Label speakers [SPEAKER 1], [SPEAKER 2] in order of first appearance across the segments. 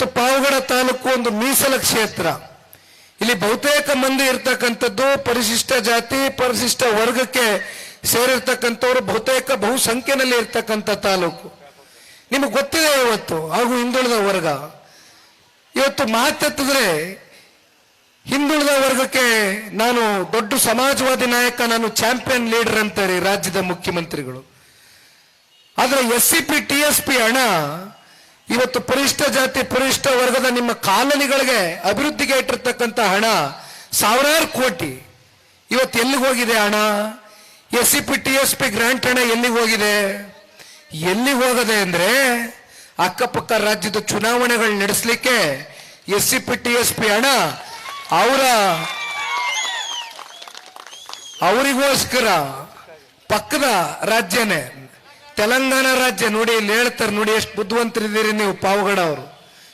[SPEAKER 1] ಇವತ್ತು ಪಾವಗಡ ತಾಲೂಕು ಒಂದು ಮೀಸಲ ಕ್ಷೇತ್ರ. ಇಲ್ಲಿ ಬಹುತೇಕ ಮಂದಿ ಇರ್ತಕ್ಕಂಥದ್ದು ಪರಿಶಿಷ್ಟ ಜಾತಿ, ಪರಿಶಿಷ್ಟ ವರ್ಗಕ್ಕೆ ಸೇರಿರ್ತಕ್ಕಂಥವ್ರು ಬಹುತೇಕ ಬಹುಸಂಖ್ಯೆನಲ್ಲಿ ಇರ್ತಕ್ಕಂಥ ತಾಲೂಕು. ನಿಮಗೆ ಗೊತ್ತಿದೆ ಇವತ್ತು, ಹಾಗೂ ಹಿಂದುಳಿದ ವರ್ಗ. ಇವತ್ತು ಮಾತೆತ್ತಿದ್ರೆ ಹಿಂದುಳಿದ ವರ್ಗಕ್ಕೆ ನಾನು ದೊಡ್ಡ ಸಮಾಜವಾದಿ ನಾಯಕ, ನಾನು ಚಾಂಪಿಯನ್ ಲೀಡರ್ ಅಂತಾರೆ ರಾಜ್ಯದ ಮುಖ್ಯಮಂತ್ರಿಗಳು. ಆದರೆ S C P T S P ಹಣ ಇವತ್ತು ಪರಿಷ್ಠ ಜಾತಿ, ಪರಿಷ್ಠ ವರ್ಗದ ನಿಮ್ಮ ಕಾಲನಿಗಳಿಗೆ ಅಭಿವೃದ್ಧಿಗೆ ಇಟ್ಟಿರ್ತಕ್ಕಂಥ ಹಣ ಸಾವಿರಾರು ಕೋಟಿ. ಇವತ್ತು ಎಲ್ಲಿಗೆ ಹೋಗಿದೆ ಹಣ? S C P, T S P grant ಹಣ ಎಲ್ಲಿಗೆ ಹೋಗಿದೆ? ಎಲ್ಲಿಗೆ ಹೋಗದೆ ಅಂದ್ರೆ ಅಕ್ಕಪಕ್ಕ ರಾಜ್ಯದ ಚುನಾವಣೆಗಳು ನಡೆಸಲಿಕ್ಕೆ S C P, T S P ಹಣ ಅವರ ಅವರಿಗೋಸ್ಕರ ಪಕ್ಕದ ರಾಜ್ಯನೇ ತೆಲಂಗಾಣ ರಾಜ್ಯ ನೋಡಿ, ಇಲ್ಲಿ ಹೇಳ್ತಾರೆ ನೋಡಿ, ಎಷ್ಟು ಬುದ್ಧಿವಂತರಿದ್ದೀರಿ ನೀವು, ಪಾವಗಡ ಅವರು.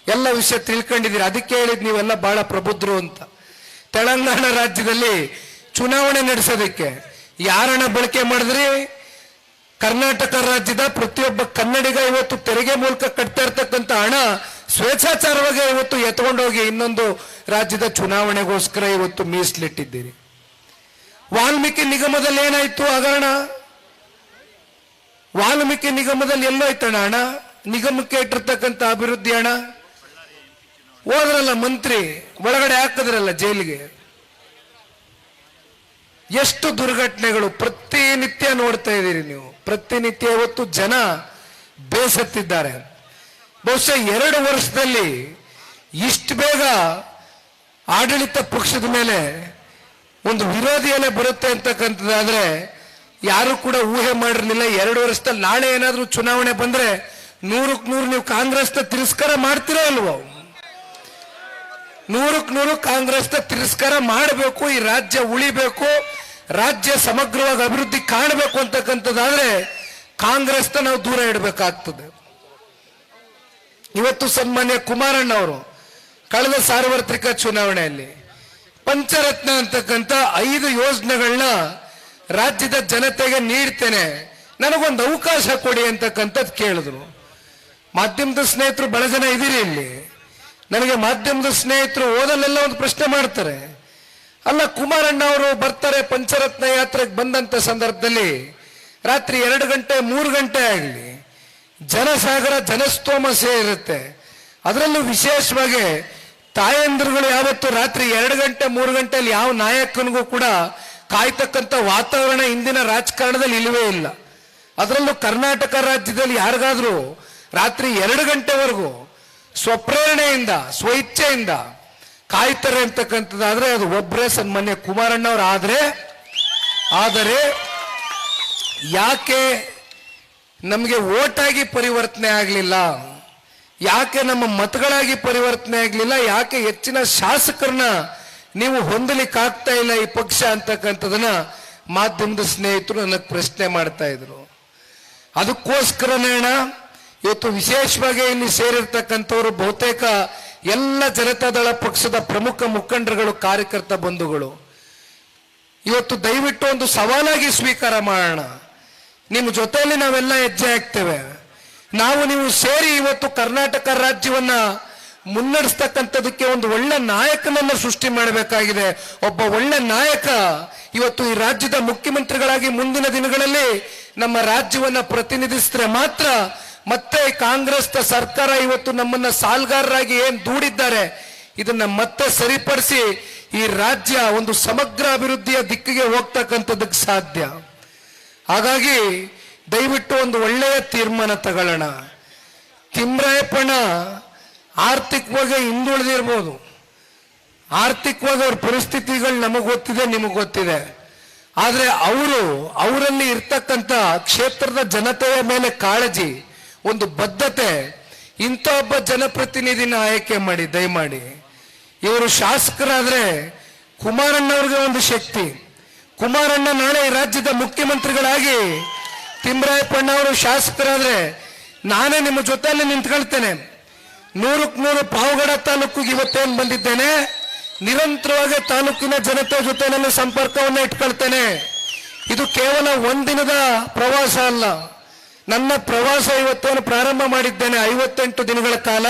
[SPEAKER 1] ಎಲ್ಲ ವಿಷಯ ತಿಳ್ಕೊಂಡಿದ್ದೀರಿ. ಅದಕ್ಕೆ ಹೇಳಿದ್ ನೀವೆಲ್ಲ ಬಹಳ ಪ್ರಬುದ್ಧರು ಅಂತ. ತೆಲಂಗಾಣ ರಾಜ್ಯದಲ್ಲಿ ಚುನಾವಣೆ ನಡೆಸೋದಕ್ಕೆ ಯಾರನ್ನ ಬಳಕೆ ಮಾಡಿದ್ರಿ? ಕರ್ನಾಟಕ ರಾಜ್ಯದ ಪ್ರತಿಯೊಬ್ಬ ಕನ್ನಡಿಗ ಇವತ್ತು ತೆರಿಗೆ ಮೂಲಕ ಕಟ್ತಾ ಇರ್ತಕ್ಕಂಥ ಹಣ ಸ್ವೇಚ್ಛಾಚಾರವಾಗಿ ಇವತ್ತು ಎತ್ಕೊಂಡೋಗಿ ಇನ್ನೊಂದು ರಾಜ್ಯದ ಚುನಾವಣೆಗೋಸ್ಕರ ಇವತ್ತು ಮೀಸಲಿಟ್ಟಿದ್ದೀರಿ. ವಾಲ್ಮೀಕಿ ನಿಗಮದಲ್ಲಿ ಏನಾಯ್ತು ಹಗರಣ? ವಾಲ್ಮೀಕಿ ನಿಗಮದಲ್ಲಿ ಎಲ್ಲೋ ಐತಣ ಹಣ ನಿಗಮಕ್ಕೆ ಇಟ್ಟಿರ್ತಕ್ಕಂಥ ಅಭಿವೃದ್ಧಿ ಹಣ ಹೋದ್ರಲ್ಲ ಮಂತ್ರಿ, ಒಳಗಡೆ ಹಾಕಿದ್ರಲ್ಲ ಜೈಲಿಗೆ? ಎಷ್ಟು ದುರ್ಘಟನೆಗಳು ಪ್ರತಿನಿತ್ಯ ನೋಡ್ತಾ ಇದ್ದೀರಿ ನೀವು. ಪ್ರತಿನಿತ್ಯ ಇವತ್ತು ಜನ ಬೇಸತ್ತಿದ್ದಾರೆ. ಬಹುಶಃ ಎರಡು ವರ್ಷದಲ್ಲಿ ಇಷ್ಟು ಬೇಗ ಆಡಳಿತ ಪಕ್ಷದ ಮೇಲೆ ಒಂದು ವಿರೋಧಿಯಲ್ಲೇ ಬರುತ್ತೆ ಅಂತಕ್ಕಂಥದ್ದಾದ್ರೆ ಯಾರು ಕೂಡ ಊಹೆ ಮಾಡಿರಲಿಲ್ಲ. ಎರಡು ವರ್ಷದಲ್ಲಿ ನಾಳೆ ಏನಾದರೂ ಚುನಾವಣೆ ಬಂದ್ರೆ ನೂರಕ್ಕೆ ನೂರು ನೀವು ಕಾಂಗ್ರೆಸ್ನ ತಿರಸ್ಕಾರ ಮಾಡ್ತೀರೋ ಅಲ್ವೋ? ನೂರಕ್ಕೆ ನೂರು ಕಾಂಗ್ರೆಸ್ನ ತಿರಸ್ಕಾರ ಮಾಡಬೇಕು, ಈ ರಾಜ್ಯ ಉಳಿಬೇಕು, ರಾಜ್ಯ ಸಮಗ್ರವಾಗಿ ಅಭಿವೃದ್ಧಿ ಕಾಣಬೇಕು ಅಂತಕ್ಕಂಥದ್ದಾದ್ರೆ ಕಾಂಗ್ರೆಸ್ನ ನಾವು ದೂರ ಇಡಬೇಕಾಗ್ತದೆ. ಇವತ್ತು ಸನ್ಮಾನ್ಯ ಕುಮಾರಣ್ಣ ಅವರು ಕಳೆದ ಸಾರ್ವತ್ರಿಕ ಚುನಾವಣೆಯಲ್ಲಿ ಪಂಚರತ್ನ ಅಂತಕ್ಕಂಥ ಐದು ಯೋಜನೆಗಳನ್ನ ರಾಜ್ಯದ ಜನತೆಗೆ ನೀಡ್ತೇನೆ. ನನಗೊಂದು ಅವಕಾಶ ಕೊಡಿ ಅಂತಕ್ಕಂಥದ್ದು ಕೇಳಿದ್ರು. ಮಾಧ್ಯಮದ ಸ್ನೇಹಿತರು ಬಹಳ ಜನ ಇದ್ದೀರಿ ಇಲ್ಲಿ. ನನಗೆ ಮಾಧ್ಯಮದ ಸ್ನೇಹಿತರು ಓದಲೆಲ್ಲ ಒಂದು ಪ್ರಶ್ನೆ ಮಾಡ್ತಾರೆ. ಅಲ್ಲ, ಕುಮಾರಣ್ಣ ಅವರು ಬರ್ತಾರೆ ಪಂಚರತ್ನ ಯಾತ್ರೆಗೆ ಬಂದಂತ ಸಂದರ್ಭದಲ್ಲಿ ರಾತ್ರಿ ಎರಡು ಗಂಟೆ, ಮೂರು ಗಂಟೆ ಆಗಲಿ. ಜನಸಾಗರ, ಜನಸ್ತೋಮ ಇರುತ್ತೆ ಅದರಲ್ಲೂ ವಿಶೇಷವಾಗಿ ತಾಯಂದಿರುಗಳು ಯಾವತ್ತು ರಾತ್ರಿ ಎರಡು ಗಂಟೆ, ಮೂರು ಗಂಟೆಯಲ್ಲಿ ಯಾವ ನಾಯಕನಿಗೂ ಕೂಡ ಕಾಯ್ತಕ್ಕಂಥ ವಾತಾವರಣ ಇಂದಿನ ರಾಜಕಾರಣದಲ್ಲಿ ಇಲ್ಲವೇ ಇಲ್ಲ. ಅದರಲ್ಲೂ ಕರ್ನಾಟಕ ರಾಜ್ಯದಲ್ಲಿ ಯಾರಿಗಾದ್ರೂ ರಾತ್ರಿ ಎರಡು ಗಂಟೆವರೆಗೂ ಸ್ವಪ್ರೇರಣೆಯಿಂದ, ಸ್ವಇಚ್ಛೆಯಿಂದ ಕಾಯ್ತಾರೆ ಅಂತಕ್ಕಂಥದ್ದಾದ್ರೆ ಅದು ಒಬ್ಬರೇ ಸನ್ಮಾನ್ಯ ಕುಮಾರಣ್ಣವ್ರು ಆದರೆ ಆದರೆ ಯಾಕೆ ನಮಗೆ ಓಟಾಗಿ ಪರಿವರ್ತನೆ ಆಗಲಿಲ್ಲ? ಯಾಕೆ ನಮ್ಮ ಮತಗಳಾಗಿ ಪರಿವರ್ತನೆ ಆಗಲಿಲ್ಲ? ಯಾಕೆ ಹೆಚ್ಚಿನ ಶಾಸಕರನ್ನ ನೀವು ಹೊಂದಲಿಕ್ಕೆ ಆಗ್ತಾ ಇಲ್ಲ ಈ ಪಕ್ಷ ಅಂತಕ್ಕಂಥದನ್ನ ಮಾಧ್ಯಮದ ಸ್ನೇಹಿತರು ನನಗೆ ಪ್ರಶ್ನೆ ಮಾಡ್ತಾ ಇದ್ರು. ಅದಕ್ಕೋಸ್ಕರನೇ ಅಣ್ಣ ಇವತ್ತು ವಿಶೇಷವಾಗಿ ಇಲ್ಲಿ ಸೇರಿರ್ತಕ್ಕಂಥವ್ರು ಬಹುತೇಕ ಎಲ್ಲ ಜನತಾದಳ ಪಕ್ಷದ ಪ್ರಮುಖ ಮುಖಂಡರುಗಳು, ಕಾರ್ಯಕರ್ತ ಬಂಧುಗಳು. ಇವತ್ತು ದಯವಿಟ್ಟು ಒಂದು ಸವಾಲಾಗಿ ಸ್ವೀಕಾರ ಮಾಡೋಣ. ನಿಮ್ಮ ಜೊತೆಯಲ್ಲಿ ನಾವೆಲ್ಲ ಹೆಜ್ಜೆ ಹಾಕ್ತೇವೆ. ನಾವು ನೀವು ಸೇರಿ ಇವತ್ತು ಕರ್ನಾಟಕ ರಾಜ್ಯವನ್ನ ಮುನ್ನಡೆಸ್ತಕ್ಕಂಥದಕ್ಕೆ ಒಂದು ಒಳ್ಳೆ ನಾಯಕನನ್ನು ಸೃಷ್ಟಿ ಮಾಡಬೇಕಾಗಿದೆ. ಒಬ್ಬ ಒಳ್ಳೆ ನಾಯಕ ಇವತ್ತು ಈ ರಾಜ್ಯದ ಮುಖ್ಯಮಂತ್ರಿಗಳಾಗಿ ಮುಂದಿನ ದಿನಗಳಲ್ಲಿ ನಮ್ಮ ರಾಜ್ಯವನ್ನ ಪ್ರತಿನಿಧಿಸಿದ್ರೆ ಮಾತ್ರ ಮತ್ತೆ ಕಾಂಗ್ರೆಸ್ ಸರ್ಕಾರ ಇವತ್ತು ನಮ್ಮನ್ನ ಸಾಲ್ಗಾರರಾಗಿ ಏನ್ ದೂಡಿದ್ದಾರೆ ಇದನ್ನ ಮತ್ತೆ ಸರಿಪಡಿಸಿ ಈ ರಾಜ್ಯ ಒಂದು ಸಮಗ್ರ ಅಭಿವೃದ್ಧಿಯ ದಿಕ್ಕಿಗೆ ಹೋಗ್ತಕ್ಕಂಥದಕ್ಕೆ ಸಾಧ್ಯ. ಹಾಗಾಗಿ ದಯವಿಟ್ಟು ಒಂದು ಒಳ್ಳೆಯ ತೀರ್ಮಾನ ತಗೊಳ್ಳೋಣ. ತಿಮ್ರಾಯಪ್ಪಣ್ಣ ಆರ್ಥಿಕವಾಗಿ ಹಿಂದುಳಿದಿರ್ಬೋದು ಆರ್ಥಿಕವಾಗಿ ಅವ್ರ ಪರಿಸ್ಥಿತಿಗಳು ನಮಗೆ ಗೊತ್ತಿದೆ, ನಿಮಗೆ ಗೊತ್ತಿದೆ. ಆದರೆ ಅವರು, ಅವರಲ್ಲಿ ಇರ್ತಕ್ಕಂಥ ಕ್ಷೇತ್ರದ ಜನತೆಯ ಮೇಲೆ ಕಾಳಜಿ, ಒಂದು ಬದ್ಧತೆ, ಇಂಥ ಒಬ್ಬ ಜನಪ್ರತಿನಿಧಿನ ಆಯ್ಕೆ ಮಾಡಿ, ದಯಮಾಡಿ. ಇವರು ಶಾಸಕರಾದ್ರೆ ಕುಮಾರಣ್ಣವ್ರಿಗೆ ಒಂದು ಶಕ್ತಿ. ಕುಮಾರಣ್ಣ ನಾಳೆ ರಾಜ್ಯದ ಮುಖ್ಯಮಂತ್ರಿಗಳಾಗಿ ತಿಮ್ರಾಯಪ್ಪಣ್ಣ ಅವರು ಶಾಸಕರಾದ್ರೆ ನಾನೇ ನಿಮ್ಮ ಜೊತೆಯಲ್ಲಿ ನಿಂತ್ಕೊಳ್ತೇನೆ. ನೂರಕ್ಕೆ ನೂರು ಪಾವಗಡ ತಾಲೂಕಿಗೆ ಇವತ್ತೇನು ಬಂದಿದ್ದೇನೆ, ನಿರಂತರವಾಗಿ ತಾಲೂಕಿನ ಜನತೆ ಜೊತೆ ನನ್ನ ಸಂಪರ್ಕವನ್ನು ಇಟ್ಕೊಳ್ತೇನೆ. ಇದು ಕೇವಲ ಒಂದಿನದ ಪ್ರವಾಸ ಅಲ್ಲ, ನನ್ನ ಪ್ರವಾಸ ಇವತ್ತೇನು ಪ್ರಾರಂಭ ಮಾಡಿದ್ದೇನೆ ಐವತ್ತೆಂಟು ದಿನಗಳ ಕಾಲ.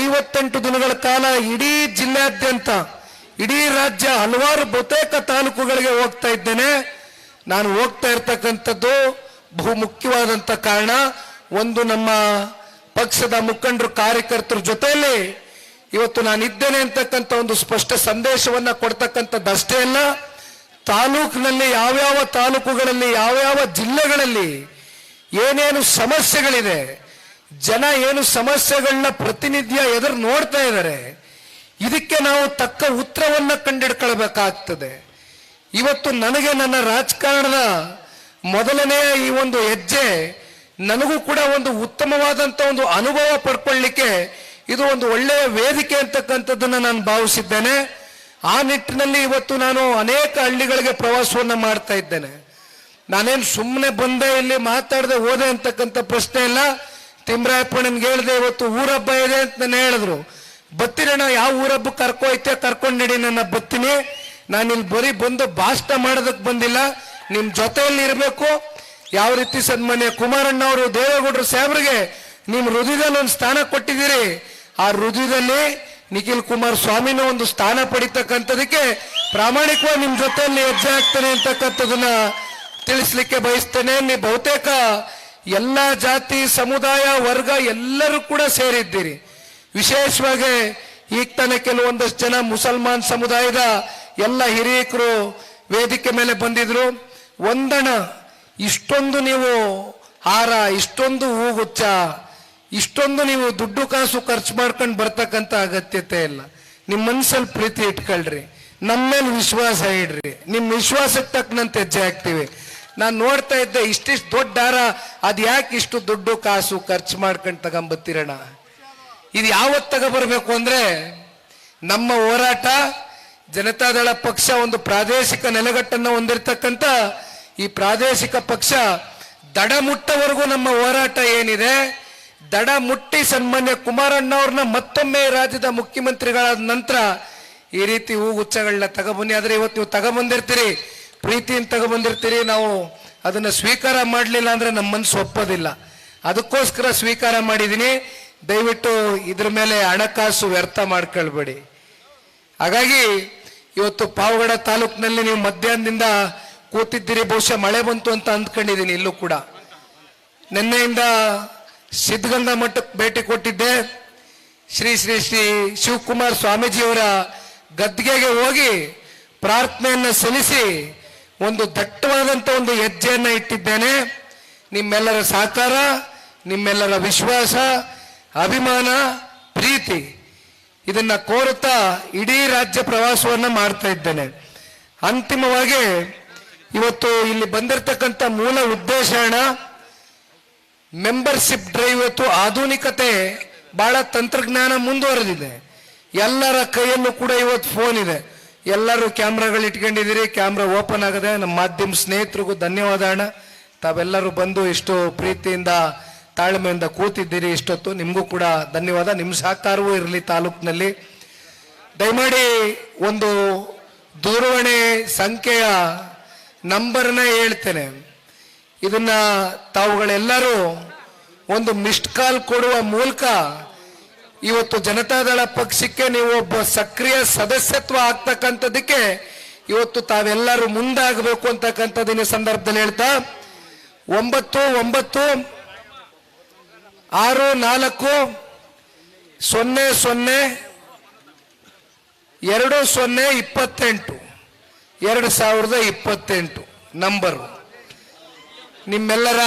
[SPEAKER 1] ಐವತ್ತೆಂಟು ದಿನಗಳ ಕಾಲ ಇಡೀ ಜಿಲ್ಲಾದ್ಯಂತ ಇಡೀ ರಾಜ್ಯ ಹಲವಾರು ಬಹುತೇಕ ತಾಲೂಕುಗಳಿಗೆ ಹೋಗ್ತಾ ಇದ್ದೇನೆ. ನಾನು ಹೋಗ್ತಾ ಇರ್ತಕ್ಕಂಥದ್ದು ಬಹು ಮುಖ್ಯವಾದಂತ ಕಾರಣ, ಒಂದು ನಮ್ಮ ಪಕ್ಷದ ಮುಖಂಡರು, ಕಾರ್ಯಕರ್ತರ ಜೊತೆಯಲ್ಲಿ ಇವತ್ತು ನಾನು ಇದ್ದೇನೆ ಅಂತಕ್ಕಂಥ ಒಂದು ಸ್ಪಷ್ಟ ಸಂದೇಶವನ್ನ ಕೊಡ್ತಕ್ಕಂಥದ್ದು ಅಷ್ಟೇ ಅಲ್ಲ, ತಾಲೂಕಿನಲ್ಲಿ ಯಾವ್ಯಾವ ತಾಲೂಕುಗಳಲ್ಲಿ, ಯಾವ್ಯಾವ ಜಿಲ್ಲೆಗಳಲ್ಲಿ ಏನೇನು ಸಮಸ್ಯೆಗಳಿದೆ, ಜನ ಏನು ಸಮಸ್ಯೆಗಳನ್ನ ಪ್ರತಿನಿಧ್ಯ ಎದುರು ನೋಡ್ತಾ ಇದ್ದಾರೆ, ಇದಕ್ಕೆ ನಾವು ತಕ್ಕ ಉತ್ತರವನ್ನ ಕಂಡಿಡ್ಕೊಳ್ಬೇಕಾಗ್ತದೆ. ಇವತ್ತು ನನಗೆ ನನ್ನ ರಾಜಕಾರಣದ ಮೊದಲನೆಯ ಈ ಒಂದು ಹೆಜ್ಜೆ ನನಗೂ ಕೂಡ ಒಂದು ಉತ್ತಮವಾದಂತ ಒಂದು ಅನುಭವ ಪಡ್ಕೊಳ್ಳಿಕ್ಕೆ ಇದು ಒಂದು ಒಳ್ಳೆಯ ವೇದಿಕೆ ಅಂತಕ್ಕಂಥದ್ದನ್ನ ನಾನು ಭಾವಿಸಿದ್ದೇನೆ. ಆ ನಿಟ್ಟಿನಲ್ಲಿ ಇವತ್ತು ನಾನು ಅನೇಕ ಹಳ್ಳಿಗಳಿಗೆ ಪ್ರವಾಸವನ್ನ ಮಾಡ್ತಾ ಇದ್ದೇನೆ. ನಾನೇನು ಸುಮ್ಮನೆ ಬಂದೆ ಇಲ್ಲಿ ಮಾತಾಡದೆ ಹೋದೆ ಅಂತಕ್ಕಂಥ ಪ್ರಶ್ನೆ ಇಲ್ಲ. ತಿಮ್ರಾಯಪ್ಪಣ್ಣನ್ಗೆ ಹೇಳಿದೆ ಇವತ್ತು ಊರಬ್ಬ ಇದೆ ಅಂತ ನಾನು ಹೇಳಿದ್ರು ಬತ್ತಿರಣ್ಣ ಯಾವ ಊರಬ್ಬ ಕರ್ಕೊಯ್ತೆ ಕರ್ಕೊಂಡು ನಡಿ ನನ್ನ ಬತ್ತೀನಿ. ನಾನು ಇಲ್ಲಿ ಬರೀ ಬಂದು ಭಾಷಣ ಮಾಡೋದಕ್ಕೆ ಬಂದಿಲ್ಲ. ನಿಮ್ಮ ಜೊತೆಯಲ್ಲಿ ಇರಬೇಕು. ಯಾವ ರೀತಿ ಸನ್ಮಾನ್ಯ ಕುಮಾರಣ್ಣ ಅವರು ದೇವೇಗೌಡರು ಸಾಹೇಬ್ರಿಗೆ ನಿಮ್ಮ ಹೃದಯದಲ್ಲಿ ಒಂದು ಸ್ಥಾನ ಕೊಟ್ಟಿದ್ದೀರಿ, ಆ ಹೃದಯದಲ್ಲಿ ನಿಖಿಲ್ ಕುಮಾರ್ ಸ್ವಾಮಿನ ಒಂದು ಸ್ಥಾನ ಪಡಿತಕ್ಕಂಥದಕ್ಕೆ ಪ್ರಾಮಾಣಿಕವಾಗಿ ನಿಮ್ಮ ಜೊತೆಯಲ್ಲಿ ಹೆಜ್ಜೆ ಹಾಕ್ತೇನೆ ಅಂತಕ್ಕಂಥದನ್ನ ತಿಳಿಸ್ಲಿಕ್ಕೆ ಬಯಸ್ತೇನೆ. ನೀವು ಬಹುತೇಕ ಎಲ್ಲ ಜಾತಿ, ಸಮುದಾಯ, ವರ್ಗ ಎಲ್ಲರೂ ಕೂಡ ಸೇರಿದ್ದೀರಿ. ವಿಶೇಷವಾಗಿ ಈಗ ತಾನೇ ಕೆಲವೊಂದಷ್ಟು ಜನ ಮುಸಲ್ಮಾನ್ ಸಮುದಾಯದ ಎಲ್ಲ ಹಿರಿಯಕರು ವೇದಿಕೆ ಮೇಲೆ ಬಂದಿದ್ರು. ಒಂದಣ ಇಷ್ಟೊಂದು ನೀವು ಹಾರ, ಇಷ್ಟೊಂದು ಹೂಗುಚ್ಚ ಇಷ್ಟೊಂದು ನೀವು ದುಡ್ಡು ಕಾಸು ಖರ್ಚು ಮಾಡ್ಕೊಂಡು ಬರ್ತಕ್ಕಂಥ ಅಗತ್ಯತೆ ಇಲ್ಲ. ನಿಮ್ಮ ಮನಸ್ಸಲ್ಲಿ ಪ್ರೀತಿ ಇಟ್ಕೊಳ್ರಿ. ನಮ್ಮ ಮೇಲೆ ವಿಶ್ವಾಸ ಇಡ್ರಿ. ನಿಮ್ಮ ವಿಶ್ವಾಸಕ್ಕೆ ತಕ್ಕನಂತೆ ಹೆಜ್ಜೆ ಹಾಕ್ತೀವಿ. ನಾನು ನೋಡ್ತಾ ಇದ್ದೆ ಇಷ್ಟಿಷ್ಟು ದೊಡ್ಡ ಹಾರ, ಅದು ಯಾಕೆ ಇಷ್ಟು ದುಡ್ಡು ಕಾಸು ಖರ್ಚು ಮಾಡ್ಕೊಂಡು ತಗೊಂಬತ್ತಿರೋಣ ಇದು ಯಾವತ್ತು ತಗೊಬರ್ಬೇಕು ಅಂದರೆ ನಮ್ಮ ಹೋರಾಟ ಜನತಾದಳ ಪಕ್ಷ ಒಂದು ಪ್ರಾದೇಶಿಕ ನೆಲೆಗಟ್ಟನ್ನು ಹೊಂದಿರತಕ್ಕಂತ ಈ ಪ್ರಾದೇಶಿಕ ಪಕ್ಷ ದಡ ಮುಟ್ಟವರೆಗೂ ನಮ್ಮ ಹೋರಾಟ ಏನಿದೆ? ದಡ ಮುಟ್ಟಿ ಸನ್ಮಾನ್ಯ ಕುಮಾರಣ್ಣ ಅವ್ರನ್ನ ಮತ್ತೊಮ್ಮೆ ರಾಜ್ಯದ ಮುಖ್ಯಮಂತ್ರಿಗಳಾದ ನಂತರ ಈ ರೀತಿ ಹೂಗುಚ್ಛಗಳನ್ನ ತಗೊಬನ್ನಿ. ಆದರೆ ಇವತ್ತು ನೀವು ತಗೊಬಂದಿರ್ತೀರಿ, ಪ್ರೀತಿಯಿಂದ ತಗೊಬಂದಿರ್ತೀರಿ. ನಾವು ಅದನ್ನ ಸ್ವೀಕಾರ ಮಾಡಲಿಲ್ಲ ಅಂದ್ರೆ ನಮ್ಮ ಮನಸ್ಸು ಒಪ್ಪೋದಿಲ್ಲ. ಅದಕ್ಕೋಸ್ಕರ ಸ್ವೀಕಾರ ಮಾಡಿದ್ದೀನಿ ದಯವಿಟ್ಟು ಇದ್ರ ಮೇಲೆ ಹಣಕಾಸು ವ್ಯರ್ಥ ಮಾಡ್ಕೊಳ್ಬೇಡಿ. ಹಾಗಾಗಿ ಇವತ್ತು ಪಾವಗಡ ತಾಲೂಕಿನಲ್ಲಿ ನೀವು ಮಧ್ಯಾಹ್ನದಿಂದ ಕೂತಿದ್ದೀರಿ, ಬಹುಶಃ ಮಳೆ ಬಂತು ಅಂತ ಅಂದ್ಕೊಂಡಿದ್ದೀನಿ ಇಲ್ಲೂ ಕೂಡ. ನಿನ್ನೆಯಿಂದ ಸಿದ್ಧಗಂಗಾ ಮಠಕ್ಕೆ ಭೇಟಿ ಕೊಟ್ಟಿದ್ದೆ. ಶ್ರೀ ಶ್ರೀ ಶ್ರೀ ಶಿವಕುಮಾರ್ ಸ್ವಾಮೀಜಿಯವರ ಗದ್ಗೆಗೆ ಹೋಗಿ ಪ್ರಾರ್ಥನೆಯನ್ನ ಸಲ್ಲಿಸಿ ಒಂದು ದಟ್ಟವಾದಂತ ಒಂದು ಹೆಜ್ಜೆಯನ್ನು ಇಟ್ಟಿದ್ದೇನೆ. ನಿಮ್ಮೆಲ್ಲರ ಸಹಕಾರ, ನಿಮ್ಮೆಲ್ಲರ ವಿಶ್ವಾಸ, ಅಭಿಮಾನ, ಪ್ರೀತಿ ಇದನ್ನ ಕೋರುತ್ತಾ ಇಡೀ ರಾಜ್ಯ ಪ್ರವಾಸವನ್ನ ಮಾಡ್ತಾ ಇದ್ದೇನೆ. ಅಂತಿಮವಾಗಿ ಇವತ್ತು ಇಲ್ಲಿ ಬಂದಿರತಕ್ಕಂಥ ಮೂಲ ಉದ್ದೇಶ ಮೆಂಬರ್ಶಿಪ್ ಡ್ರೈವ್ ಇವತ್ತು ಆಧುನಿಕತೆ, ಬಹಳ ತಂತ್ರಜ್ಞಾನ ಮುಂದುವರೆದಿದೆ. ಎಲ್ಲರ ಕೈಯಲ್ಲೂ ಕೂಡ ಇವತ್ತು ಫೋನ್ ಇದೆ. ಎಲ್ಲರೂ ಕ್ಯಾಮ್ರಾಗಳು ಇಟ್ಕೊಂಡಿದ್ದೀರಿ, ಕ್ಯಾಮ್ರಾ ಓಪನ್ ಆಗದೆ. ನಮ್ಮ ಮಾಧ್ಯಮ ಸ್ನೇಹಿತರಿಗೂ ಧನ್ಯವಾದ ಅಣ್ಣ. ತಾವೆಲ್ಲರೂ ಬಂದು ಇಷ್ಟು ಪ್ರೀತಿಯಿಂದ, ತಾಳ್ಮೆಯಿಂದ ಕೂತಿದ್ದೀರಿ ಇಷ್ಟೊತ್ತು. ನಿಮಗೂ ಕೂಡ ಧನ್ಯವಾದ. ನಿಮ್ಮ ಸಹಕಾರವೂ ಇರಲಿ ತಾಲೂಕಿನಲ್ಲಿ. ದಯಮಾಡಿ ಒಂದು ದೂರವಾಣಿ ಸಂಖ್ಯೆಯ ನಂಬರ್ನ ಹೇಳ್ತೇನೆ. ಇದನ್ನ ತಾವುಗಳೆಲ್ಲರೂ ಒಂದು ಮಿಸ್ಡ್ ಕಾಲ್ ಕೊಡುವ ಮೂಲಕ ಇವತ್ತು ಜನತಾದಳ ಪಕ್ಷಕ್ಕೆ ನೀವು ಒಬ್ಬ ಸಕ್ರಿಯ ಸದಸ್ಯತ್ವ ಆಗ್ತಕ್ಕಂಥದ್ದಕ್ಕೆ ಇವತ್ತು ತಾವೆಲ್ಲರೂ ಮುಂದಾಗಬೇಕು ಅಂತಕ್ಕಂಥದ್ದಿನ ಸಂದರ್ಭದಲ್ಲಿ ಹೇಳ್ತಾ, ಒಂಬತ್ತು ಒಂಬತ್ತು, ಆರು, ನಾಲ್ಕು, ಸೊನ್ನೆ ಸೊನ್ನೆ, ಎರಡು, ಸೊನ್ನೆ, ಇಪ್ಪತ್ತೆಂಟು. ಎರಡು ಸಾವಿರದ ಇಪ್ಪತ್ತೆಂಟು ನಂಬರು ನಿಮ್ಮೆಲ್ಲರ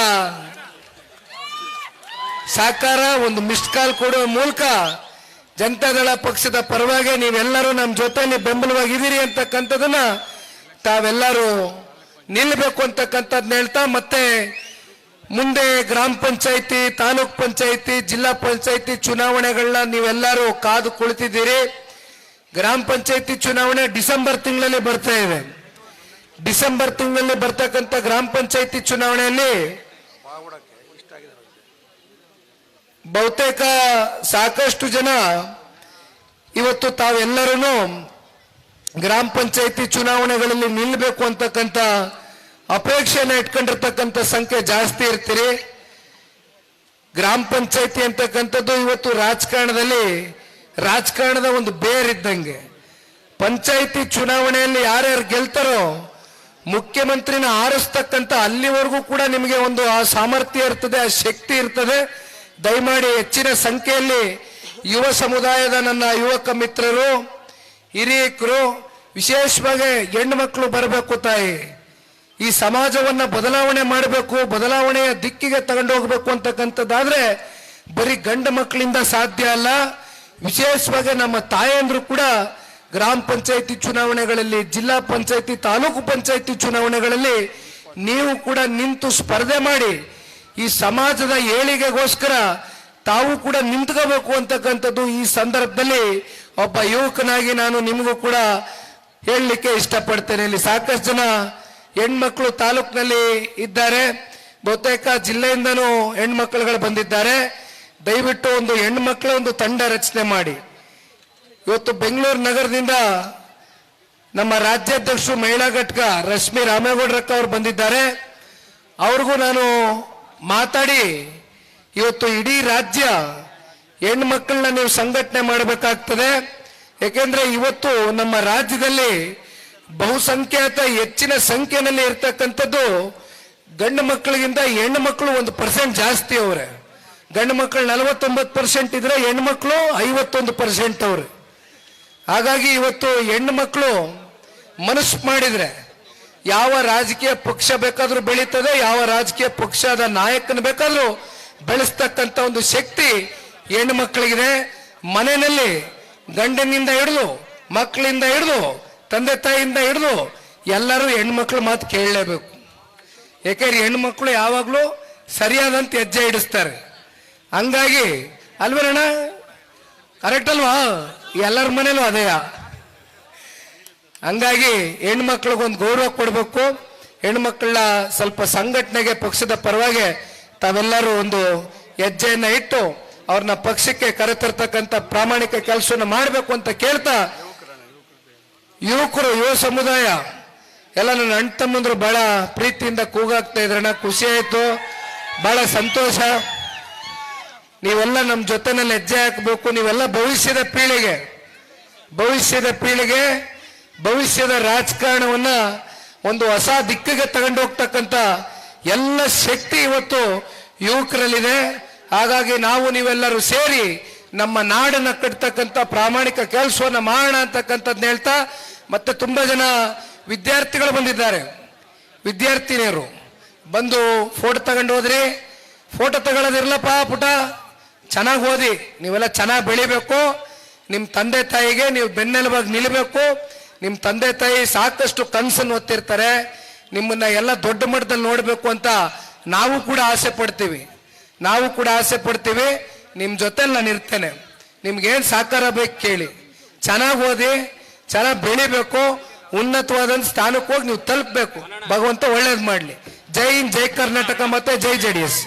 [SPEAKER 1] ಸಾಕಾರ ಒಂದು ಮಿಸ್ಡ್ ಕಾಲ್ ಕೊಡುವ ಮೂಲಕ ಜನತಾದಳ ಪಕ್ಷದ ಪರವಾಗಿ ನೀವೆಲ್ಲರೂ ನಮ್ಮ ಜೊತೆಲಿ ಬೆಂಬಲವಾಗಿದ್ದೀರಿ ಅಂತಕ್ಕಂಥದನ್ನ ತಾವೆಲ್ಲರೂ ನಿಲ್ಲಬೇಕು ಅಂತಕ್ಕಂಥದ್ನ ಹೇಳ್ತಾ, ಮತ್ತೆ ಮುಂದೆ ಗ್ರಾಮ ಪಂಚಾಯಿತಿ, ತಾಲೂಕ್ ಪಂಚಾಯಿತಿ, ಜಿಲ್ಲಾ ಪಂಚಾಯಿತಿ ಚುನಾವಣೆಗಳನ್ನ ನೀವೆಲ್ಲರೂ ಕಾದು ಕುಳಿತಿದ್ದೀರಿ. ಗ್ರಾಮ ಪಂಚಾಯಿತಿ ಚುನಾವಣೆ ಡಿಸೆಂಬರ್ ತಿಂಗಳಲ್ಲಿ ಬರ್ತಾ ಇದೆ. ಡಿಸೆಂಬರ್ ತಿಂಗಳಲ್ಲಿ ಬರ್ತಕ್ಕಂಥ ಗ್ರಾಮ ಪಂಚಾಯಿತಿ ಚುನಾವಣೆಯಲ್ಲಿ ಬಹುತೇಕ ಸಾಕಷ್ಟು ಜನ ಇವತ್ತು ತಾವೆಲ್ಲರೂ ಗ್ರಾಮ ಪಂಚಾಯಿತಿ ಚುನಾವಣೆಗಳಲ್ಲಿ ನಿಲ್ಲಬೇಕು ಅಂತಕ್ಕಂಥ ಅಪೇಕ್ಷೆಯನ್ನ ಇಟ್ಕೊಂಡಿರ್ತಕ್ಕಂಥ ಸಂಖ್ಯೆ ಜಾಸ್ತಿ ಇರ್ತೀರಿ. ಗ್ರಾಮ ಪಂಚಾಯತಿ ಅಂತಕ್ಕಂಥದ್ದು ಇವತ್ತು ರಾಜಕಾರಣದಲ್ಲಿ ರಾಜಕಾರಣದ ಒಂದು ಬೇರಿದ್ದಂಗೆ ಪಂಚಾಯಿತಿ ಚುನಾವಣೆಯಲ್ಲಿ ಯಾರ್ಯಾರು ಗೆಲ್ತಾರೋ, ಮುಖ್ಯಮಂತ್ರಿನ ಆರಿಸ್ತಕ್ಕಂಥ ಅಲ್ಲಿವರೆಗೂ ಕೂಡ ನಿಮಗೆ ಒಂದು ಆ ಸಾಮರ್ಥ್ಯ ಇರ್ತದೆ, ಆ ಶಕ್ತಿ ಇರ್ತದೆ. ದಯಮಾಡಿ ಹೆಚ್ಚಿನ ಸಂಖ್ಯೆಯಲ್ಲಿ ಯುವ ಸಮುದಾಯದ ನನ್ನ ಯುವಕ ಮಿತ್ರರು, ಹಿರಿಯಕರು, ವಿಶೇಷವಾಗಿ ಹೆಣ್ಣು ಮಕ್ಕಳು ಬರಬೇಕು ತಾಯಿ. ಈ ಸಮಾಜವನ್ನ ಬದಲಾವಣೆ ಮಾಡಬೇಕು, ಬದಲಾವಣೆಯ ದಿಕ್ಕಿಗೆ ತಗೊಂಡು ಹೋಗ್ಬೇಕು ಅಂತಕ್ಕಂಥದ್ದಾದ್ರೆ ಬರೀ ಗಂಡು ಮಕ್ಕಳಿಂದ ಸಾಧ್ಯ ಅಲ್ಲ. ವಿಶೇಷವಾಗಿ ನಮ್ಮ ತಾಯಂದ್ರು ಕೂಡ ಗ್ರಾಮ ಪಂಚಾಯತಿ ಚುನಾವಣೆಗಳಲ್ಲಿ, ಜಿಲ್ಲಾ ಪಂಚಾಯತಿ, ತಾಲೂಕು ಪಂಚಾಯತಿ ಚುನಾವಣೆಗಳಲ್ಲಿ ನೀವು ಕೂಡ ನಿಂತು ಸ್ಪರ್ಧೆ ಮಾಡಿ ಈ ಸಮಾಜದ ಏಳಿಗೆಗೋಸ್ಕರ ತಾವು ಕೂಡ ನಿಂತ್ಕೋಬೇಕು ಅಂತಕ್ಕಂಥದ್ದು ಈ ಸಂದರ್ಭದಲ್ಲಿ ಒಬ್ಬ ಯುವಕನಾಗಿ ನಾನು ನಿಮಗೂ ಕೂಡ ಹೇಳಲಿಕ್ಕೆ ಇಷ್ಟಪಡ್ತೇನೆ. ಇಲ್ಲಿ ಸಾಕಷ್ಟು ಜನ ಹೆಣ್ಮಕ್ಳು ತಾಲೂಕಿನಲ್ಲಿ ಇದ್ದಾರೆ. ಬಹುತೇಕ ಜಿಲ್ಲೆಯಿಂದನೂ ಹೆಣ್ಮಕ್ಳುಗಳು ಬಂದಿದ್ದಾರೆ. ದಯವಿಟ್ಟು ಒಂದು ಹೆಣ್ಮಕ್ಳ ಒಂದು ತಂಡ ರಚನೆ ಮಾಡಿ. ಇವತ್ತು ಬೆಂಗಳೂರು ನಗರದಿಂದ ನಮ್ಮ ರಾಜ್ಯಾಧ್ಯಕ್ಷರು ಮಹಿಳಾ ಘಟಕ ರಶ್ಮಿ ರಾಮೇಗೌಡರಕ್ಕ ಅವರು ಬಂದಿದ್ದಾರೆ. ಅವ್ರಿಗೂ ನಾನು ಮಾತಾಡಿ, ಇವತ್ತು ಇಡೀ ರಾಜ್ಯ ಹೆಣ್ಮಕ್ಳನ್ನ ನೀವು ಸಂಘಟನೆ ಮಾಡಬೇಕಾಗ್ತದೆ. ಯಾಕೆಂದ್ರೆ ಇವತ್ತು ನಮ್ಮ ರಾಜ್ಯದಲ್ಲಿ ಬಹುಸಂಖ್ಯಾತ ಹೆಚ್ಚಿನ ಸಂಖ್ಯೆಯಲ್ಲಿ ಇರ್ತಕ್ಕಂಥದ್ದು ಗಂಡು ಮಕ್ಕಳಿಗಿಂತ ಹೆಣ್ಣು ಮಕ್ಕಳು ಒಂದು ಪರ್ಸೆಂಟ್ ಜಾಸ್ತಿ ಅವ್ರೆ. ಗಂಡು ಮಕ್ಕಳು ನಲವತ್ತೊಂಬತ್ತು ಪರ್ಸೆಂಟ್ ಇದ್ರೆ ಹೆಣ್ಣು ಮಕ್ಕಳು ಐವತ್ತೊಂದು ಪರ್ಸೆಂಟ್ ಅವ್ರೆ. ಹಾಗಾಗಿ ಇವತ್ತು ಹೆಣ್ಣು ಮಕ್ಕಳು ಮನಸ್ಸು ಮಾಡಿದರೆ ಯಾವ ರಾಜಕೀಯ ಪಕ್ಷ ಬೇಕಾದರೂ ಬೆಳೀತದೆ, ಯಾವ ರಾಜಕೀಯ ಪಕ್ಷದ ನಾಯಕನ ಬೇಕಾದರೂ ಬೆಳೆಸ್ತಕ್ಕಂಥ ಒಂದು ಶಕ್ತಿ ಹೆಣ್ಣು ಮಕ್ಕಳಿಗಿದೆ ಮನೆಯಲ್ಲಿ ಗಂಡನಿಂದ ಹಿಡಿದು, ಮಕ್ಕಳಿಂದ ಹಿಡಿದು, ತಂದೆ ತಾಯಿಯಿಂದ ಹಿಡಿದು ಎಲ್ಲರೂ ಹೆಣ್ಮಕ್ಳು ಮಾತು ಕೇಳಲೇಬೇಕು. ಯಾಕೆಂದ್ರೆ ಹೆಣ್ಮಕ್ಳು ಯಾವಾಗಲೂ ಸರಿಯಾದಂತ ಹೆಜ್ಜೆ ಇಡಿಸ್ತಾರೆ ಹಂಗಾಗಿ, ಅಲ್ವೇನಣ್ಣ? ಕರೆಕ್ಟ್ ಅಲ್ವಾ? ಎಲ್ಲರ ಮನೇಲೂ ಅದೇಯ ಹಂಗಾಗಿ, ಹೆಣ್ಮಕ್ಳಿಗೊಂದು ಗೌರವ ಕೊಡಬೇಕು. ಹೆಣ್ಮಕ್ಳನ್ನ ಸ್ವಲ್ಪ ಸಂಘಟನೆಗೆ ಪಕ್ಷದ ಪರವಾಗಿ ತಾವೆಲ್ಲರೂ ಒಂದು ಹೆಜ್ಜೆಯನ್ನು ಇಟ್ಟು ಅವ್ರನ್ನ ಪಕ್ಷಕ್ಕೆ ಕರೆತರ್ತಕ್ಕಂಥ ಪ್ರಾಮಾಣಿಕ ಕೆಲಸವನ್ನು ಮಾಡಬೇಕು ಅಂತ ಕೇಳ್ತಾ ಯುವಕರು, ಯುವ ಸಮುದಾಯ, ಎಲ್ಲ ನನ್ನ ಅಣ್ಣ ತಮ್ಮಂದ್ರು ಬಹಳ ಪ್ರೀತಿಯಿಂದ ಕೂಗಾಗ್ತಾ ಇದ್ರಣ್ಣ. ಖುಷಿ ಆಯಿತು. ಬಹಳ ಸಂತೋಷ. ನೀವೆಲ್ಲ ನಮ್ಮ ಜೊತೆನಲ್ಲಿ ಹೆಜ್ಜೆ ಹಾಕಬೇಕು, ನೀವೆಲ್ಲ ಭವಿಷ್ಯದ ಪೀಳಿಗೆ. ಭವಿಷ್ಯದ ಪೀಳಿಗೆ, ಭವಿಷ್ಯದ ರಾಜಕಾರಣವನ್ನ ಒಂದು ಹೊಸ ದಿಕ್ಕಿಗೆ ತಗೊಂಡು ಹೋಗ್ತಕ್ಕಂಥ ಎಲ್ಲ ಶಕ್ತಿ ಇವತ್ತು ಯುವಕರಲ್ಲಿದೆ. ಹಾಗಾಗಿ ನಾವು ನೀವೆಲ್ಲರೂ ಸೇರಿ ನಮ್ಮ ನಾಡನ್ನ ಕಟ್ತಕ್ಕಂಥ ಪ್ರಾಮಾಣಿಕ ಕೆಲಸವನ್ನ ಮಾಡೋಣ ಅಂತಕ್ಕಂಥದ್ದು ಹೇಳ್ತಾ, ಮತ್ತೆ ತುಂಬಾ ಜನ ವಿದ್ಯಾರ್ಥಿಗಳು ಬಂದಿದ್ದಾರೆ. ವಿದ್ಯಾರ್ಥಿನಿಯರು, ಬಂದು ಫೋಟೋ ತಗೊಂಡು ಹೋದ್ರಿ. ಫೋಟೋ ತಗೊಳ್ಳೋದಿರ್ಲಪ್ಪ ಪುಟ. ಚೆನ್ನಾಗಿ ಓದಿ, ನೀವೆಲ್ಲ ಚೆನ್ನಾಗಿ ಬೆಳಿಬೇಕು. ನಿಮ್ಮ ತಂದೆ ತಾಯಿಗೆ ನೀವು ಬೆನ್ನೆಲುಬಾಗಿ ನಿಲ್ಲಬೇಕು ನಿಮ್ಮ ತಂದೆ ತಾಯಿ ಸಾಕಷ್ಟು ಕನಸನ್ನು ಓದ್ತಿರ್ತಾರೆ ನಿಮ್ಮನ್ನ ಎಲ್ಲ ದೊಡ್ಡ ಮಟ್ಟದಲ್ಲಿ ನೋಡಬೇಕು ಅಂತ ನಾವು ಕೂಡ ಆಸೆ ಪಡ್ತೀವಿ. ನಾವು ಕೂಡ ಆಸೆ ಪಡ್ತೀವಿ. ನಿಮ್ಮ ಜೊತೆಲಿ ನಾನು ಇರ್ತೇನೆ. ನಿಮ್ಗೇನು ಸಹಕಾರ ಬೇಕು ಕೇಳಿ. ಚೆನ್ನಾಗಿ ಓದಿ, ಚೆನ್ನಾಗಿ ಬೆಳಿಬೇಕು. ಉನ್ನತವಾದಂಥ ಸ್ಥಾನಕ್ಕೆ ಹೋಗಿ ನೀವು ತಲುಪಬೇಕು. ಭಗವಂತ ಒಳ್ಳೇದು ಮಾಡಲಿ. ಜೈ ಜೈ ಕರ್ನಾಟಕ ಮತ್ತೆ ಜೈ ಜೆ ಡಿ ಎಸ್.